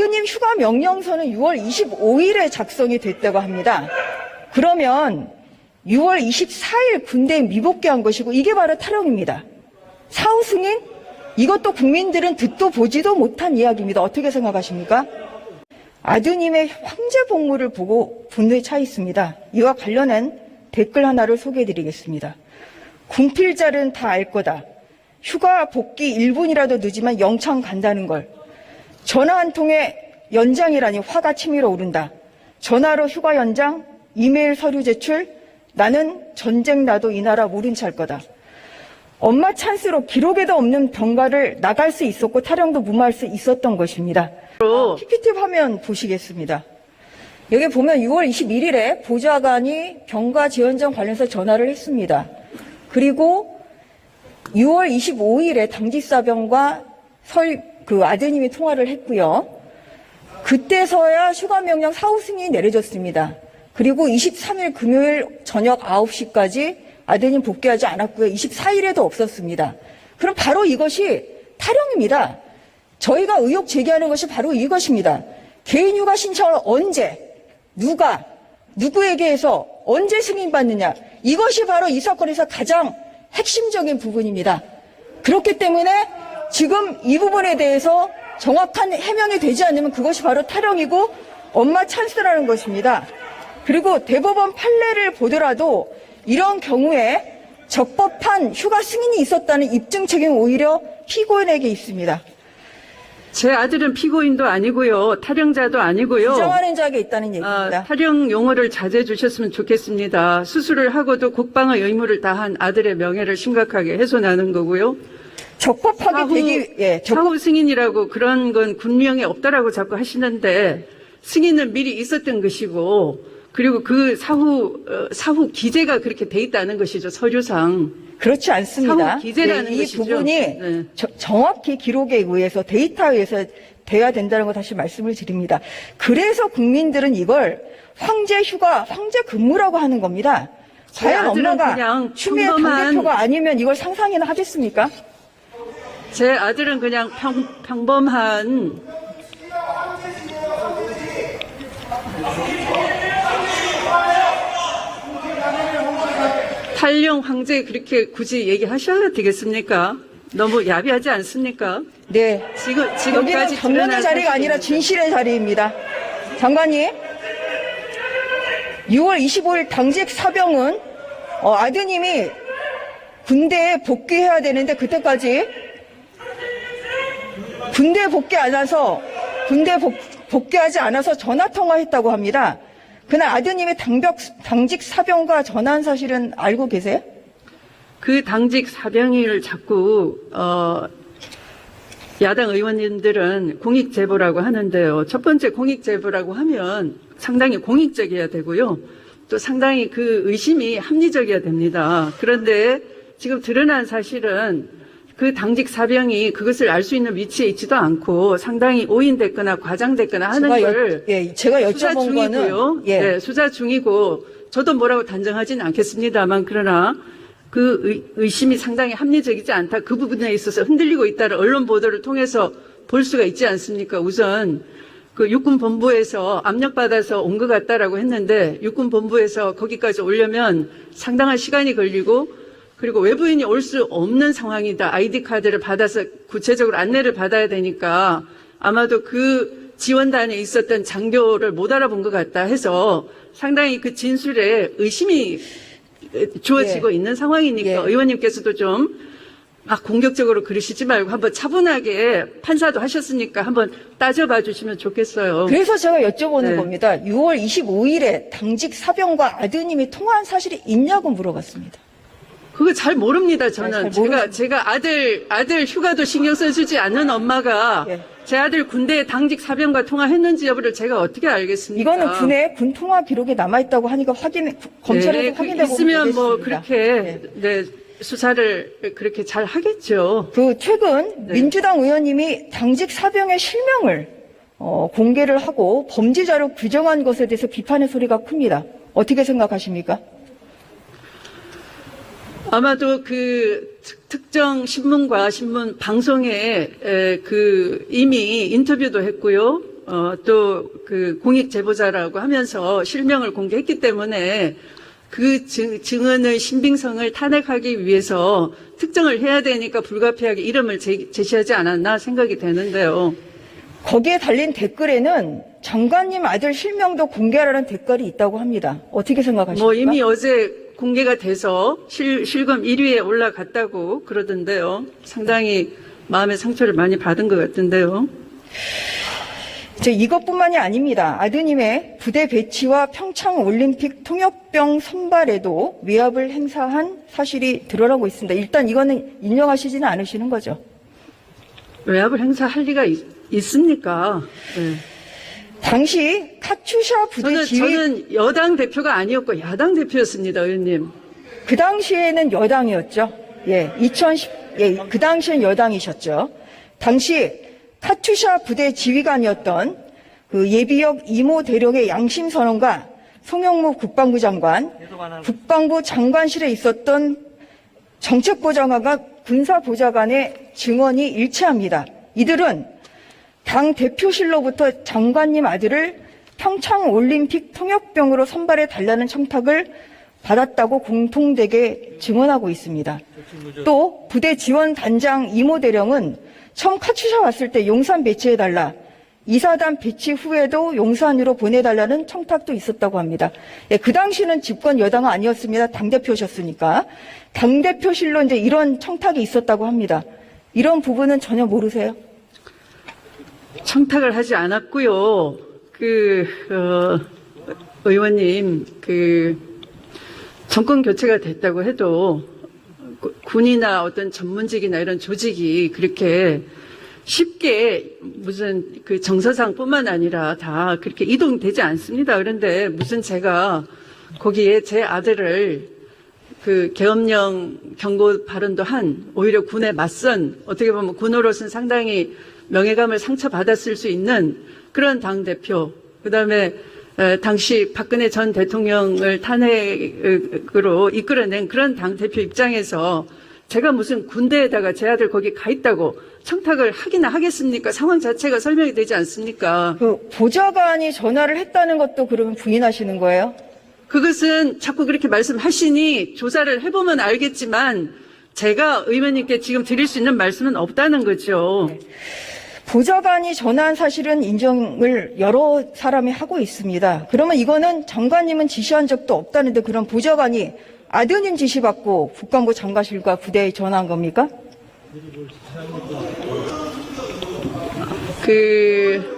의원님 휴가 명령서는 6월 25일에 작성이 됐다고 합니다. 그러면 6월 24일 군대에 미복귀한 것이고 이게 바로 탈영입니다. 사후 승인? 이것도 국민들은 듣도 보지도 못한 이야기입니다. 어떻게 생각하십니까? 아드님의 황제 복무를 보고 분노에 차 있습니다. 이와 관련한 댓글 하나를 소개해 드리겠습니다. 군필자는 다 알 거다. 휴가 복귀 1분이라도 늦으면 영창 간다는 걸. 전화 한 통에 연장이라니 화가 치밀어 오른다. 전화로 휴가 연장, 이메일 서류 제출, 나는 전쟁 나도 이 나라 모른 찰 거다. 엄마 찬스로 기록에도 없는 병가를 나갈 수 있었고 타령도 무마할 수 있었던 것입니다. PPT 화면 보시겠습니다. 여기 보면 6월 21일에 보좌관이 병가 재연장 관련해서 전화를 했습니다. 그리고 6월 25일에 당직사병과 설, 그 아드님이 통화를 했고요. 그때서야 휴가 명령 사후 승인이 내려졌습니다. 그리고 23일 금요일 저녁 9시까지 아드님 복귀하지 않았고요. 24일에도 없었습니다. 그럼 바로 이것이 타령입니다. 저희가 의혹 제기하는 것이 바로 이것입니다. 개인 휴가 신청을 언제, 누가, 누구에게 해서 언제 승인받느냐. 이것이 바로 이 사건에서 가장 핵심적인 부분입니다. 그렇기 때문에 지금 이 부분에 대해서 정확한 해명이 되지 않으면 그것이 바로 타령이고 엄마 찬스라는 것입니다. 그리고 대법원 판례를 보더라도 이런 경우에 적법한 휴가 승인이 있었다는 입증 책임은 오히려 피고인에게 있습니다. 제 아들은 피고인도 아니고요. 탈영자도 아니고요. 부정하는 자에게 있다는 아, 얘기입니다. 탈영 용어를 자제해 주셨으면 좋겠습니다. 수술을 하고도 국방의 의무를 다한 아들의 명예를 심각하게 훼손하는 거고요. 적법하게 사후, 되기 예, 적, 사후 승인이라고 그런 건 군명에 없다라고 자꾸 하시는데 승인은 미리 있었던 것이고 그리고 그 사후 어, 사후 기재가 그렇게 돼 있다는 것이죠 서류상 그렇지 않습니다. 사후 기재라는 이 것이죠. 부분이 네. 저- 정확히 기록에 의해서 데이터에 의해서 돼야 된다는 거 다시 말씀을 드립니다. 그래서 국민들은 이걸 황제 휴가, 황제 근무라고 하는 겁니다. 제 과연 엄마가 그냥 추미애 평범한- 당대표가 아니면 이걸 상상이나 하겠습니까? 제 아들은 그냥 평, 평범한 탈령 황제 그렇게 굳이 얘기하셔야 되겠습니까? 너무 야비하지 않습니까? 네. 지금 여기는 지금까지 경련의 드러난 자리가 아니라 사실입니다. 진실의 자리입니다. 장관님, 6월 25일 당직 사병은 어, 아드님이 군대에 복귀해야 되는데 그때까지 군대 복귀 안 와서 군대 복, 복귀하지 않아서 전화 통화했다고 합니다. 그날 아드님이 당벽, 당직 사병과 전화한 사실은 알고 계세요? 그 당직 사병을 자꾸 어, 야당 의원님들은 공익 제보라고 하는데요. 첫 번째 공익 제보라고 하면 상당히 공익적이어야 되고요. 또 상당히 그 의심이 합리적이어야 됩니다. 그런데 지금 드러난 사실은 그 당직 사병이 그것을 알 수 있는 위치에 있지도 않고 상당히 오인됐거나 과장됐거나 하는 제가, 걸 여, 예, 제가 수사 여쭤본 거는 중이고요. 예, 네, 수사 중이고 저도 뭐라고 단정하지는 않겠습니다만 그러나 그 의, 의심이 상당히 합리적이지 않다. 그 부분에 있어서 흔들리고 있다를 언론 보도를 통해서 볼 수가 있지 않습니까? 우선 그 육군 본부에서 압력 받아서 온 것 같다라고 했는데 육군 본부에서 거기까지 오려면 상당한 시간이 걸리고 그리고 외부인이 올 수 없는 상황이다. 아이디 카드를 받아서 구체적으로 안내를 받아야 되니까 아마도 그 지원단에 있었던 장교를 못 알아본 것 같다 해서 상당히 그 진술에 의심이 주어지고 있는 상황이니까 예. 의원님께서도 좀 막 공격적으로 그러시지 말고 한번 차분하게 판사도 하셨으니까 한번 따져봐 주시면 좋겠어요. 그래서 제가 여쭤보는 네. 겁니다. 6월 25일에 당직 사병과 아드님이 통화한 사실이 있냐고 물어봤습니다. 그거 잘 모릅니다. 저는 네, 잘 제가 제가 아들 아들 휴가도 신경 써주지 않는 엄마가 예. 제 아들 군대 당직 사병과 통화했는지 여부를 제가 어떻게 알겠습니까? 이거는 군의 군 통화 기록에 남아 있다고 하니까 확인 검찰에서 네, 그 보면 있으면 뭐. 그렇게 네, 수사를 그렇게 잘 하겠죠. 그 최근 네. 민주당 의원님이 당직 사병의 실명을 어, 공개를 하고 범죄자로 규정한 것에 대해서 비판의 소리가 큽니다. 어떻게 생각하십니까? 아마도 그 특- 특정 신문과 신문 방송에 에, 그 이미 인터뷰도 했고요. 어, 또 그 공익 제보자라고 하면서 실명을 공개했기 때문에 그 증, 증언의 신빙성을 탄핵하기 위해서 특정을 해야 되니까 불가피하게 이름을 제, 제시하지 않았나 생각이 되는데요. 거기에 달린 댓글에는 장관님 아들 실명도 공개하라는 댓글이 있다고 합니다. 어떻게 생각하십니까? 뭐 이미 어제 공개가 돼서 실, 실검 1위에 올라갔다고 그러던데요. 상당히 마음의 상처를 많이 받은 것 같은데요. 저 이것뿐만이 아닙니다. 아드님의 부대 배치와 평창 올림픽 통역병 선발에도 위압을 행사한 사실이 드러나고 있습니다. 일단 이거는 인정하시지는 않으시는 거죠. 외압을 행사할 리가 있, 있습니까? 네. 당시 카츄샤 부대 저는, 지휘 저는 여당 대표가 아니었고 야당 대표였습니다, 의원님. 그 당시에는 여당이었죠. 예, 2010, 예, 그 당시엔 여당이셨죠. 당시 카투샤 부대 지휘관이었던 그 예비역 이모 대령의 양심 선언과 송영무 국방부 장관, 국방부 장관실에 있었던 정책보좌관과 군사보좌관의 증언이 일치합니다. 이들은 당 대표실로부터 장관님 아들을 평창 올림픽 통역병으로 선발해 달라는 청탁을 받았다고 공통되게 증언하고 있습니다. 또 부대 지원 단장 이모 대령은 처음 카츠샤 왔을 때 용산 배치해 달라. 이사단 배치 후에도 용산으로 보내달라는 청탁도 있었다고 합니다. 예, 그 당시는 집권 여당은 아니었습니다. 당대표셨으니까. 당대표실로 이제 이런 청탁이 있었다고 합니다. 이런 부분은 전혀 모르세요? 청탁을 하지 않았고요. 그 어, 의원님 그 정권 교체가 됐다고 해도 구- 군이나 어떤 전문직이나 이런 조직이 그렇게 쉽게 무슨 그 정서상뿐만 아니라 다 그렇게 이동되지 않습니다. 그런데 무슨 제가 거기에 제 아들을 그 계엄령 경고 발언도 한 오히려 군에 맞선 어떻게 보면 군으로서는 상당히 명예감을 상처받았을 수 있는 그런 당 대표 그 다음에 에, 당시 박근혜 전 대통령을 탄핵으로 이끌어낸 그런 당 대표 입장에서 제가 무슨 군대에다가 제 아들 거기 가 있다고 청탁을 하기나 하겠습니까? 상황 자체가 설명이 되지 않습니까? 그 보좌관이 전화를 했다는 것도 그러면 부인하시는 거예요? 그것은 자꾸 그렇게 말씀하시니 조사를 해보면 알겠지만 제가 의원님께 지금 드릴 수 있는 말씀은 없다는 거죠. 보좌관이 전화한 사실은 인정을 여러 사람이 하고 있습니다. 그러면 이거는 장관님은 지시한 적도 없다는데 그럼 보좌관이 아드님 지시받고 국방부 장관실과 부대에 전화한 겁니까? 그